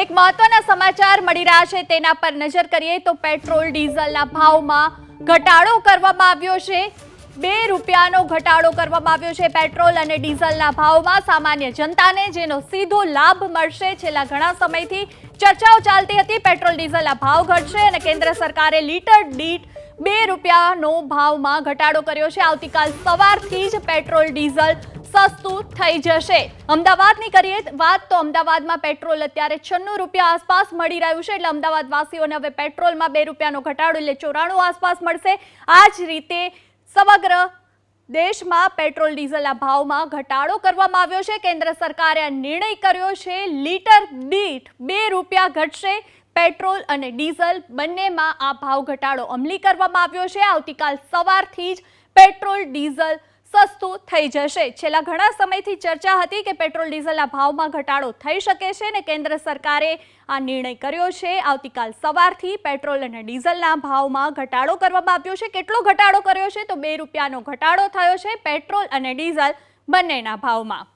એક મહત્વના સમાચાર મળી રહ્યા છે તેના પર નજર કરીએ તો પેટ્રોલ, ડીઝલના ભાવમાં ઘટાડો કરવામાં આવ્યો છે. બે રૂપિયાનો ઘટાડો કરવામાં આવ્યો છે પેટ્રોલ અને ડીઝલના ભાવમાં. સામાન્ય જનતાને જેનો સીધો લાભ મળશે છેલ્લા ઘણા સમયથી ચર્ચાઓ ચાલતી હતી, પેટ્રોલ, ડીઝલના ભાવ ઘટશે અને કેન્દ્ર સરકારે લીટર દીઠ બે રૂપિયાનો ભાવમાં ઘટાડો કર્યો છે. આવતીકાલ સવારથી જ પેટ્રોલ, ડીઝલ સસ્તું થઈ જશે. અમદાવાદની કરીએ વાત, તો અમદાવાદમાં પેટ્રોલ અત્યારે છન્નું રૂપિયા આસપાસ મળી રહ્યું છે. એટલે અમદાવાદ વાસીઓને હવે પેટ્રોલમાં બે રૂપિયાનો ઘટાડો, એટલે ચોરાણું આસપાસ મળશે. આ જ રીતે સમગ્ર દેશમાં પેટ્રોલ ડીઝલના ભાવમાં ઘટાડો કરવામાં આવ્યો છે. કેન્દ્ર સરકારે આ નિર્ણય કર્યો છે, લીટર દીઠ બે રૂપિયા ઘટશે. પેટ્રોલ અને ડીઝલ બંનેમાં આ ભાવ ઘટાડો અમલી કરવામાં આવ્યો છે. આવતીકાલ સવારથી જ પેટ્રોલ, ડીઝલ સસ્તું થઈ જશે. છેલ્લા ઘણા સમયથી ચર્ચા હતી કે પેટ્રોલ ડીઝલના ભાવમાં ઘટાડો થઈ શકે છે ને કેન્દ્ર સરકારે આ નિર્ણય કર્યો છે. આવતીકાલ સવારથી પેટ્રોલ અને ડીઝલના ભાવમાં ઘટાડો કરવામાં આવ્યો છે. કેટલો ઘટાડો કર્યો છે? તો બે રૂપિયાનો ઘટાડો થયો છે. પેટ્રોલ અને ડીઝલ બંનેના ભાવમાં.